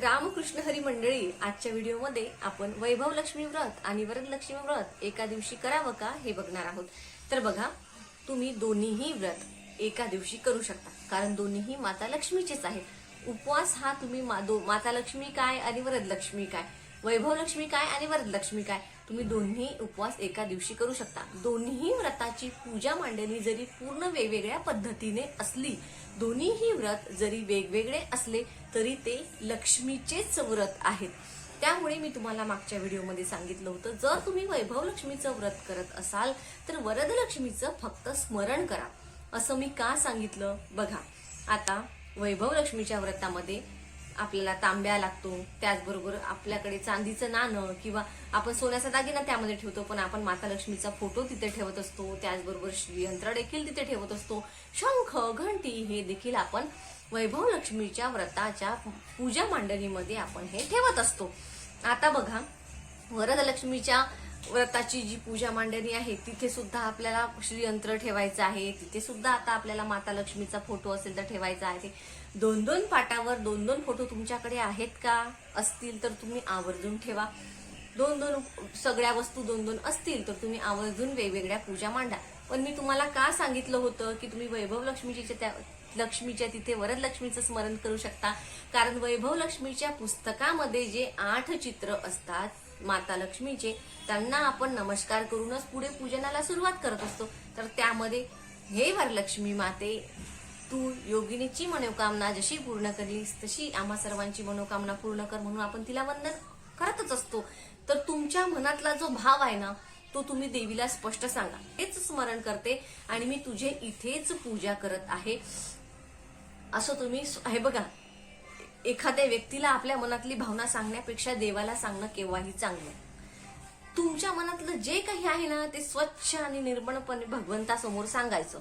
रामकृष्ण हरी मंडळी आजच्या व्हिडिओमध्ये आपण वैभव लक्ष्मी व्रत आणि वरदलक्ष्मी व्रत एका दिवशी करावं का हे बघणार आहोत. तर बघा तुम्ही दोन्हीही व्रत एका दिवशी करू शकता कारण दोन्हीही माता लक्ष्मीचेच आहेत. उपवास हा तुम्ही मा- दो- माता लक्ष्मी काय आणि वरदलक्ष्मी काय? वैभव लक्ष्मी काय आणि वरदलक्ष्मी काय? तुम्ही दोन्ही उपवास एका दिवशी करू शकता. दोन्ही व्रताची पूजा मांडणी जरी पूर्ण वेगवेगळ्या पद्धतीने असली दोन्हीही व्रत जरी वेगवेगळे असले तरी ते लक्ष्मीचेच व्रत आहेत. त्यामुळे मी तुम्हाला मागच्या व्हिडिओमध्ये सांगितलं होतं जर तुम्ही वैभव लक्ष्मीचं व्रत करत असाल तर वरदलक्ष्मीचं फक्त स्मरण करा. असं मी का सांगितलं? बघा. आता वैभव लक्ष्मीच्या व्रतामध्ये आपल्याला तांब्या लागतो त्याचबरोबर आपल्याकडे चांदीचं नाणं किंवा आपण सोन्याचा दागिना त्यामध्ये ठेवतो पण आपण माता लक्ष्मीचा फोटो तिथे ठेवत असतो त्याचबरोबर श्रीयंत्र देखील तिथे ठेवत असतो. शंख घंटी हे देखील आपण वैभव लक्ष्मीच्या व्रताच्या पूजा मांडणीमध्ये आपण हे ठेवत असतो. आता बघा वरदलक्ष्मीच्या व्रताची जी पूजा मांडणी आहे तिथे सुद्धा आपल्याला श्रीयंत्र ठेवायचं आहे. तिथे सुद्धा आता आपल्याला माता लक्ष्मीचा फोटो असेल तर ठेवायचा आहे. दोन दोन पाटावर दोन दोन फोटो तुमच्याकडे आहेत का? असतील तर तुम्ही आवर्जून ठेवा. दोन दोन सगळ्या वस्तू दोन दोन असतील तर तुम्ही आवर्जून वेगवेगळ्या पूजा मांडा. पण मी तुम्हाला का सांगितलं होतं की तुम्ही वैभव लक्ष्मीच्या त्या लक्ष्मीच्या तिथे वरदलक्ष्मीचं स्मरण करू शकता? कारण वैभव लक्ष्मीच्या पुस्तकामध्ये जे आठ चित्र असतात माता लक्ष्मीचे त्यांना आपण नमस्कार करूनच पुढे पूजनाला सुरुवात करत असतो. तर त्यामध्ये हे वरलक्ष्मी माते तू योगिनीची मनोकामना जशी पूर्ण करलीस तशी आम्हा सर्वांची मनोकामना पूर्ण कर म्हणून आपण तिला वंदन करतच असतो. तर तुमच्या मनातला जो भाव आहे ना तो तुम्ही देवीला स्पष्ट सांगा. हेच स्मरण करते आणि मी तुझे इथेच पूजा करत आहे. असं तुम्ही हे बघा एखाद्या व्यक्तीला आपल्या मनातली भावना सांगण्यापेक्षा देवाला सांगणं केव्हाही चांगलं. तुमच्या मनातलं जे काही आहे ना ते स्वच्छ आणि निर्मळपणे भगवंतासमोर सांगायचं.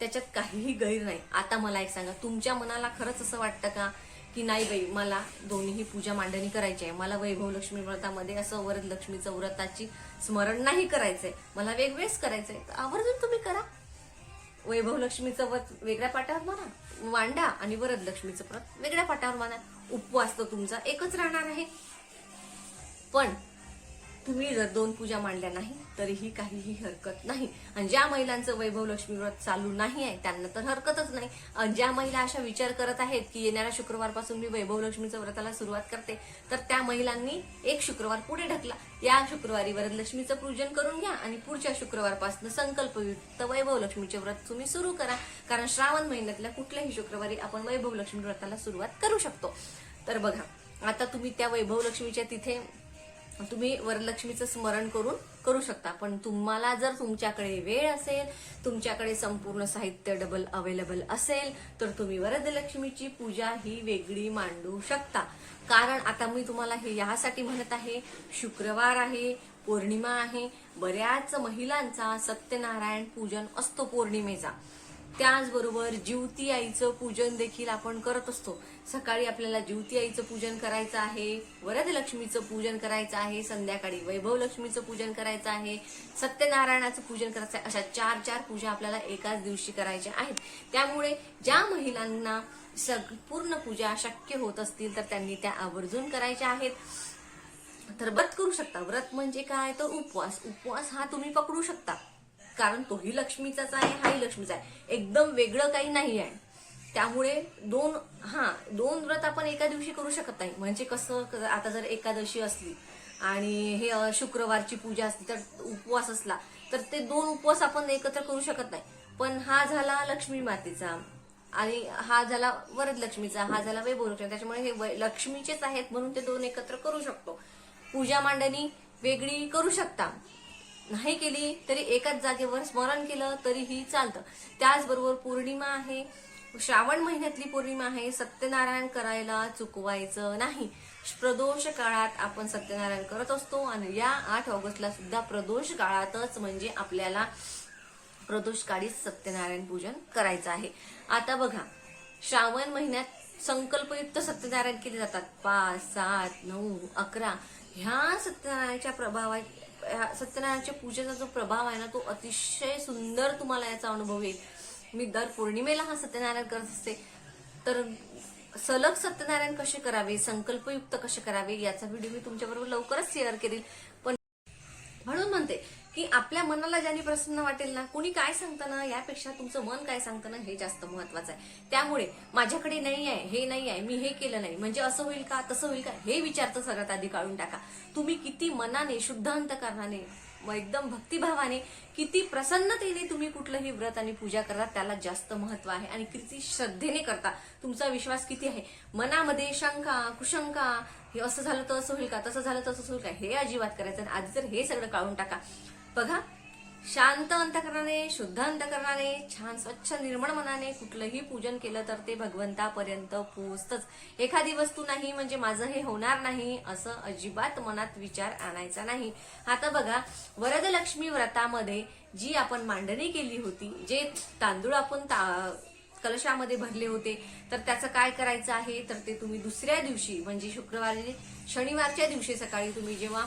त्याच्यात काहीही गैर नाही. आता मला एक सांगा तुमच्या मनाला खरंच असं वाटतं का? की नाही बाई मला दोन्हीही पूजा मांडणी करायची आहे. मला वैभव लक्ष्मी व्रतामध्ये असं वरद लक्ष्मीचं व्रताची स्मरण नाही करायचंय. मला वेगवेगळेच करायचंय. तर आवर्जून तुम्ही करा. वैभव लक्ष्मीचं व्रत वेगळ्या पाटावर माना. मांडा आणि वरद लक्ष्मीचं व्रत वेगळ्या पाटावर माना. उपवास तर तुमचा एकच राहणार आहे. पण तुम्ही जर दोन पूजा मांडल्या नाही तरीही काहीही हरकत नाही. आणि ज्या महिलांचं वैभव लक्ष्मी व्रत चालू नाही आहे त्यांना तर हरकतच नाही. आणि ज्या महिला अशा विचार करत आहेत की येणाऱ्या शुक्रवारपासून मी वैभव लक्ष्मीचं व्रताला सुरुवात करते तर त्या महिलांनी एक शुक्रवार पुढे ढकला. या शुक्रवारी वरदलक्ष्मीचं पूजन करून घ्या आणि पुढच्या शुक्रवारपासून संकल्पयुक्त वैभव लक्ष्मीचे व्रत तुम्ही सुरू करा. कारण श्रावण महिन्यातल्या कुठल्याही शुक्रवारी आपण वैभव लक्ष्मी व्रताला सुरुवात करू शकतो. तर बघा आता तुम्ही त्या वैभव लक्ष्मीच्या तिथे तुम्ही वरलक्ष्मीचं स्मरण करून करू शकता. पण तुम्हाला जर तुमच्याकडे वेळ असेल तुमच्याकडे संपूर्ण साहित्य डबल अवेलेबल असेल तर तुम्ही वरदलक्ष्मीची पूजा ही वेगळी मांडू शकता. कारण आता मी तुम्हाला हे यासाठी म्हणत आहे शुक्रवार आहे पौर्णिमा आहे. बऱ्याच महिलांचा सत्यनारायण पूजन असतो पौर्णिमेचा. त्याचबरोबर जिवती आईचं पूजन देखील आपण करत असतो. सकाळी आपल्याला जिवती आईचं पूजन करायचं आहे वरदलक्ष्मीचं पूजन करायचं आहे संध्याकाळी वैभव लक्ष्मीचं पूजन करायचं आहे सत्यनारायणाचं पूजन करायचं आहे अशा चार चार पूजा आपल्याला एकाच दिवशी करायच्या आहेत. त्यामुळे ज्या महिलांना सग पूर्ण पूजा शक्य होत असतील तर त्यांनी त्या आवर्जून करायच्या आहेत. तर व्रत करू शकता. व्रत म्हणजे काय? तर उपवास. उपवास हा तुम्ही पकडू शकता. कारण तोही लक्ष्मीचाच आहे हाही लक्ष्मीचा आहे. एकदम वेगळं काही नाही आहे. त्यामुळे दोन हा दोन व्रत आपण एका दिवशी करू शकत नाही. म्हणजे कसं आता जर एकादशी असली आणि हे शुक्रवारची पूजा असली तर उपवास असला तर ते दोन उपवास आपण एकत्र करू शकत नाही. पण हा झाला लक्ष्मी मातेचा आणि हा झाला वरद लक्ष्मीचा हा झाला वैभवलक्ष्मी त्याच्यामुळे हे लक्ष्मीचेच आहेत म्हणून ते दोन एकत्र करू शकतो. पूजा मांडणी वेगळी करू शकता. नाही केली तरी एकाच जागेवर स्मरण केलं तरीही चालतं. त्याचबरोबर पौर्णिमा आहे. श्रावण महिन्यातली पौर्णिमा आहे. सत्यनारायण करायला चुकवायचं नाही. प्रदोष काळात आपण सत्यनारायण करत असतो आणि या आठ ऑगस्टला सुद्धा प्रदोष काळातच म्हणजे आपल्याला प्रदोष काळीच सत्यनारायण पूजन करायचं आहे. आता बघा श्रावण महिन्यात संकल्पयुक्त सत्यनारायण केले जातात. पाच सात नऊ अकरा. ह्या सत्यनारायणाच्या प्रभावा सत्यनारायणाच्या पूजेचा जो प्रभाव आहे ना तो अतिशय सुंदर तुम्हाला याचा अनुभव येईल. मी दर पौर्णिमेला हा सत्यनारायण करत असते. तर सलग सत्यनारायण कसे करावे? संकल्पयुक्त कसे करावे? याचा व्हिडिओ मी तुमच्याबरोबर लवकरच शेअर करेल पण आपल्या मनाला ज्याने प्रसन्न वाटेल ना कुणी काय सांगतं ना यापेक्षा तुमचं मन काय सांगतं ना हे जास्त महत्वाचं आहे. त्यामुळे माझ्याकडे नाही आहे हे नाही आहे मी हे केलं नाही. म्हणजे असं होईल का तसं होईल का हे विचार तर सगळ्यात आधी काढून टाका. तुम्ही किती मनाने शुद्ध अंतकरणाने व एकदम भक्तिभावाने किती प्रसन्नतेने तुम्ही कुठलंही व्रत आणि पूजा करता त्याला जास्त महत्त्व आहे. आणि किती श्रद्धेने करता तुमचा विश्वास किती आहे? मनामध्ये शंका कुशंका हे असं झालं तर असं होईल का तसं झालं तर असं होईल का हे अजिबात करायचं आणि आधी तर हे सगळं काढून टाका. बघा शांत अंतकरणाने शुद्ध अंतकरणाने छान स्वच्छ निर्मळ मनाने कुठलंही पूजन केलं तर ते भगवंतापर्यंत पोहोचतच. एखादी वस्तू नाही म्हणजे माझं हे होणार नाही असं अजिबात मनात विचार आणायचा नाही. आता बघा वरदलक्ष्मी व्रतामध्ये जी आपण मांडणी केली होती जे तांदूळ आपण ता- कलशामध्ये भरले होते तर त्याचं काय करायचं आहे? तर ते तुम्ही दुसऱ्या दिवशी म्हणजे शुक्रवारी शनिवारच्या दिवशी सकाळी तुम्ही जेव्हा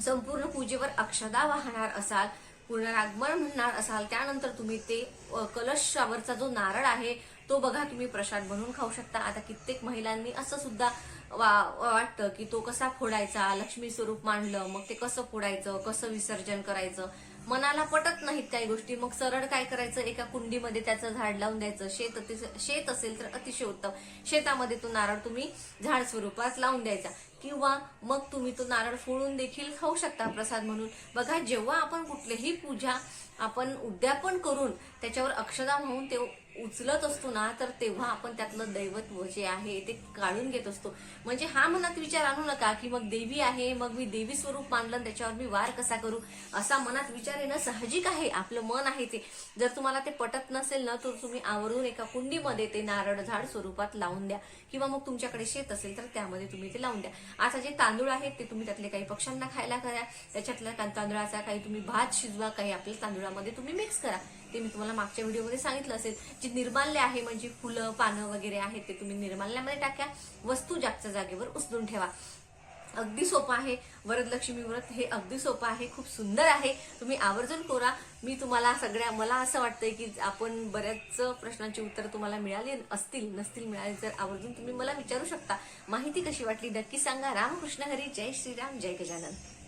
संपूर्ण पूजेवर अक्षदा वाहणार असाल पुनरागमन म्हणणार असाल त्यानंतर तुम्ही ते कलशावरचा जो नारळ आहे तो बघा तुम्ही प्रसाद बनवून खाऊ शकता. आता कित्येक महिलांनी असं सुद्धा वा- वाटतं की तो कसा फोडायचा लक्ष्मी स्वरूप मांडलं मग ते कसं फोडायचं कसं विसर्जन करायचं? मनाला पटत नाहीत काही गोष्टी. मग सरळ काय करायचं? एका कुंडीमध्ये त्याचं झाड लावून द्यायचं. शेत अति- शेत असेल तर अतिशय उत्तम. शेतामध्ये तो नारळ तुम्ही झाड स्वरूपात लावून द्यायचा. किंवा मग तुम्ही तो नारळ फोडून देखील खाऊ शकता प्रसाद म्हणून. बघा जेव्हा आपण कुठलीही पूजा आपण उद्यापन करून त्याच्यावर अक्षदा म्हणून ते उचलत असतो ना तर तेव्हा आपण त्यातलं दैवत्व जे आहे ते काढून घेत असतो. म्हणजे हा मनात विचार आणू नका की मग देवी आहे मग मी देवी स्वरूप मानलं आणि त्याच्यावर मी वार कसा करू? असा मनात विचार येणं साहजिक आहे आपलं मन आहे ते. जर तुम्हाला ते पटत नसेल ना तर तुम्ही आवर्जून एका कुंडीमध्ये ते नारळ झाड स्वरूपात लावून द्या. किंवा मग तुमच्याकडे शेत असेल तर त्यामध्ये तुम्ही ते लावून द्या. आता जे तांदूळ आहेत ते तुम्ही त्यातले काही पक्ष्यांना खायला करा. त्याच्यातल्या तांदळाचा काही तुम्ही भात शिजवा काही आपल्या तांदूळामध्ये तुम्ही मिक्स करा. ते मी तुम्हाला मागच्या व्हिडिओमध्ये सांगितलं असेल. जे निर्माल्य आहे म्हणजे फुलं पानं वगैरे आहेत ते तुम्ही निर्माल्यामध्ये टाका वस्तू जागच्या जागेवर उचलून ठेवा. अगदी सोपं आहे. वरदलक्ष्मी व्रत हे अगदी सोपं आहे. खूप सुंदर आहे. तुम्ही आवर्जून कोरा. मी तुम्हाला सगळ्या मला असं वाटतंय की आपण बऱ्याच प्रश्नांची उत्तर तुम्हाला मिळाली असतील नसतील मिळाली तर आवर्जून तुम्ही मला विचारू शकता. माहिती कशी वाटली नक्की सांगा. रामकृष्ण हरी. जय श्रीराम. जय गजानन.